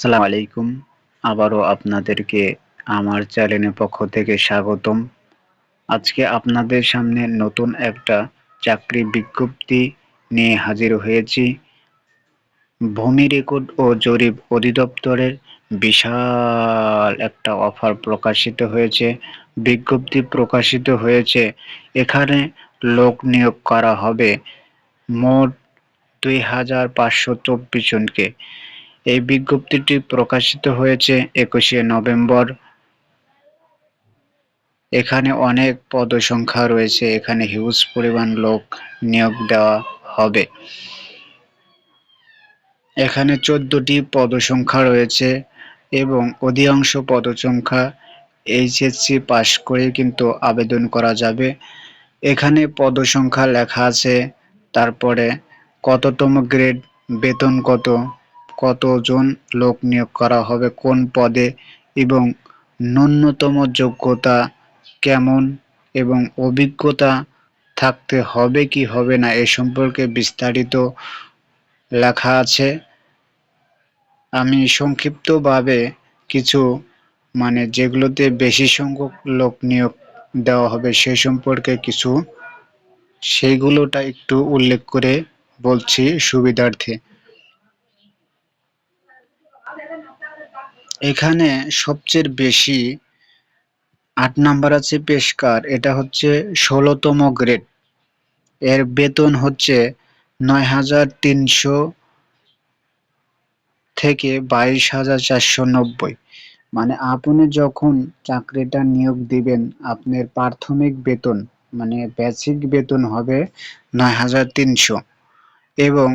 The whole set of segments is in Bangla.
আসসালামু আলাইকুম। আবারও আপনাদেরকে আমার চ্যানেলের পক্ষ থেকে স্বাগতম। আজকে আপনাদের সামনে নতুন একটা চাকরি বিজ্ঞপ্তি নিয়ে হাজির হয়েছি। ভূমি রেকর্ড ও জরিপ অধিদপ্তরের বিশাল একটা অফার প্রকাশিত হয়েছে। বিজ্ঞপ্তি প্রকাশিত হয়েছে। এখানে লোক নিয়োগ করা হবে মোট দুই হাজার পাঁচশো চব্বিশ জনকে। এই বিজ্ঞপ্তিটি প্রকাশিত হয়েছে একুশে নভেম্বর। এখানে অনেক পদসংখ্যা রয়েছে, এখানে হিউজ পরিমাণ লোক নিয়োগ দেওয়া হবে। এখানে চোদ্দটি পদসংখ্যা রয়েছে এবং অধিকাংশ পদসংখ্যা এইচএসসি পাশ করে কিন্তু আবেদন করা যাবে। এখানে পদসংখ্যা লেখা আছে, তারপরে কততম গ্রেড বেতন কত কতজন লোক নিয়োগ করা হবে, কোন পদে, এবং ন্যূনতম যোগ্যতা কেমন এবং অভিজ্ঞতা থাকতে হবে কি হবে না এ সম্পর্কে বিস্তারিত লেখা আছে। আমি সংক্ষিপ্তভাবে কিছু মানে যেগুলোতে বেশি সংখ্যক লোক নিয়োগ দেওয়া হবে সে সম্পর্কে কিছু, সেইগুলোটা একটু উল্লেখ করে বলছি সুবিধার্থে। এখানে সবচেয়ে বেশি আট নাম্বার আছে পেশকার, এটা হচ্ছে ষোলোতম গ্রেড। এর বেতন হচ্ছে নয় হাজার তিনশো থেকে বাইশ হাজার চারশো নব্বই। মানে আপনি যখন চাকরিটা নিয়োগ দিবেন, আপনার প্রাথমিক বেতন মানে বেসিক বেতন হবে নয় হাজার তিনশো। এবং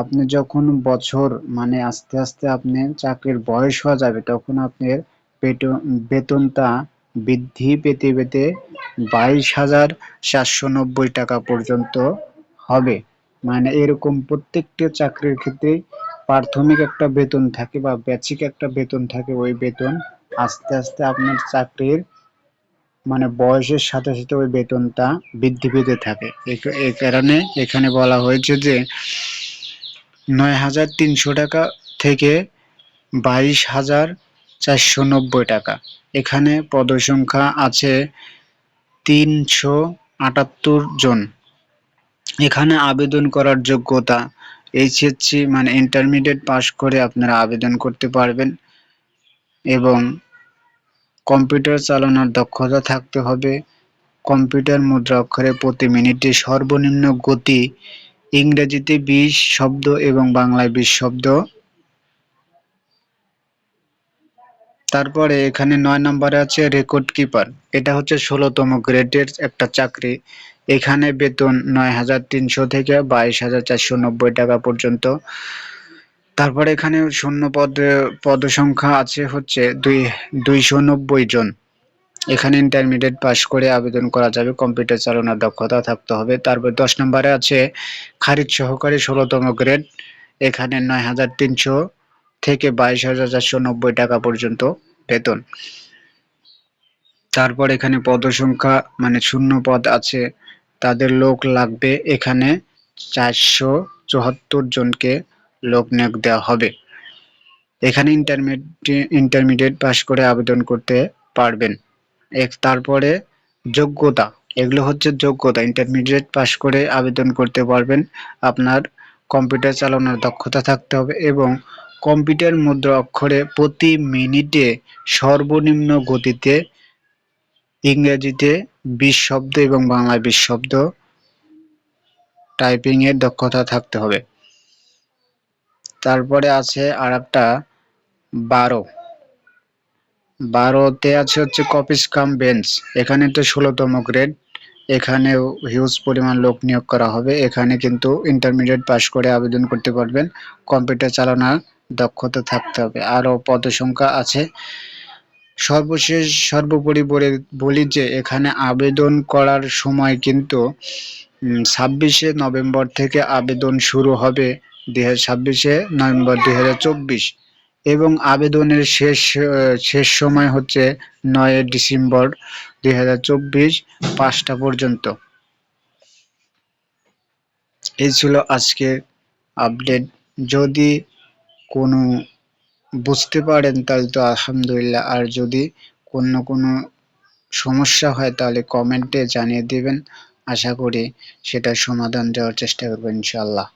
আপনি যখন বছর মানে আস্তে আস্তে আপনি চাকরির বয়স হয়ে যাবে, তখন আপনার বেতনটা বৃদ্ধি পেতে পেতে বাইশ হাজার চারশো নব্বই টাকা পর্যন্ত হবে। মানে এরকম প্রত্যেকটা চাকরির ক্ষেত্রে প্রাথমিক একটা বেতন থাকে বা বেসিক একটা বেতন থাকে, ওই বেতন আস্তে আস্তে আপনার চাকরির মানে বয়সের সাথে সাথে ওই বেতনটা বৃদ্ধি পেতে থাকে। এই কারণে এখানে বলা হয়েছে যে নয় হাজার তিনশো টাকা থেকে বাইশ হাজার চারশো নব্বই টাকা। এখানে পদসংখ্যা আছে তিনশো আটাত্তর জন। এখানে আবেদন করার যোগ্যতা এইচএসসি মানে ইন্টারমিডিয়েট পাশ করে আপনারা আবেদন করতে পারবেন এবং কম্পিউটার চালানোর দক্ষতা থাকতে হবে। কম্পিউটার মুদ্রা অক্ষরে প্রতি মিনিটে সর্বনিম্ন গতি ইংরেজিতে বিশ শব্দ এবং বাংলায় বিশ শব্দ। তারপরে এখানে নয় নম্বরে আছে রেকর্ড কিপার এটা হচ্ছে ষোলোতম গ্রেডের একটা চাকরি। এখানে বেতন নয় হাজার তিনশো থেকে বাইশ হাজার চারশো নব্বই টাকা পর্যন্ত। তারপরে এখানে শূন্য পদ পদ সংখ্যা আছে হচ্ছে দুই দুইশো নব্বই জন। এখানে ইন্টারমিডিয়েট পাস করে আবেদন করা যাবে কম্পিউটার চালানোর দক্ষতা থাকতে হবে। তারপর দশ নম্বরে আছে খারিজ সহকারী ষোলোতম গ্রেড এখানে নয় হাজার তিনশো থেকে বাইশ হাজার চারশো নব্বই টাকা পর্যন্ত বেতন। তারপর এখানে পদ সংখ্যা মানে শূন্য পদ আছে, তাদের লোক লাগবে এখানে চারশো চুয়াত্তর জনকে লোক নিয়োগ দেওয়া হবে। এখানে ইন্টারমিডিয়েট ইন্টারমিডিয়েট পাস করে আবেদন করতে পারবেন। এক তারপরে যোগ্যতা, এগুলো হচ্ছে যোগ্যতা। ইন্টারমিডিয়েট পাস করে আবেদন করতে পারবেন। আপনার কম্পিউটার চালানোর দক্ষতা থাকতে হবে এবং কম্পিউটার মুদ্রা অক্ষরে প্রতি মিনিটে সর্বনিম্ন গতিতে ইংরেজিতে বিশ শব্দ এবং বাংলায় বিশ শব্দ টাইপিংয়ের দক্ষতা থাকতে হবে। তারপরে আছে আর একটা বারো। বারোতে আছে হচ্ছে কপিস কাম বেঞ্চ। এখানে তো ষোলোতম গ্রেড। এখানেও হিউজ পরিমাণ লোক নিয়োগ করা হবে। এখানে কিন্তু ইন্টারমিডিয়েট পাস করে আবেদন করতে পারবেন। কম্পিউটার চালানোর দক্ষতা থাকতে হবে। আরও পদসংখ্যা আছে। সর্বশেষ, সর্বোপরি বলে বলি যে, এখানে আবেদন করার সময় কিন্তু ছাব্বিশে নভেম্বর থেকে আবেদন শুরু হবে দুই ছাব্বিশে নভেম্বর দুই হাজার চব্বিশ। এবং আবেদনের শেষ শেষ সময় হচ্ছে নয় ডিসেম্বর দুই হাজার চব্বিশ পাঁচটা পর্যন্ত। এই ছিল আজকের আপডেট। যদি কোনো বুঝতে পারেন তাহলে তো আলহামদুলিল্লাহ। আর যদি কোনো কোনো সমস্যা হয় তাহলে কমেন্টে জানিয়ে দেবেন। আশা করি সেটার সমাধান দেওয়ার চেষ্টা করব ইনশাল্লাহ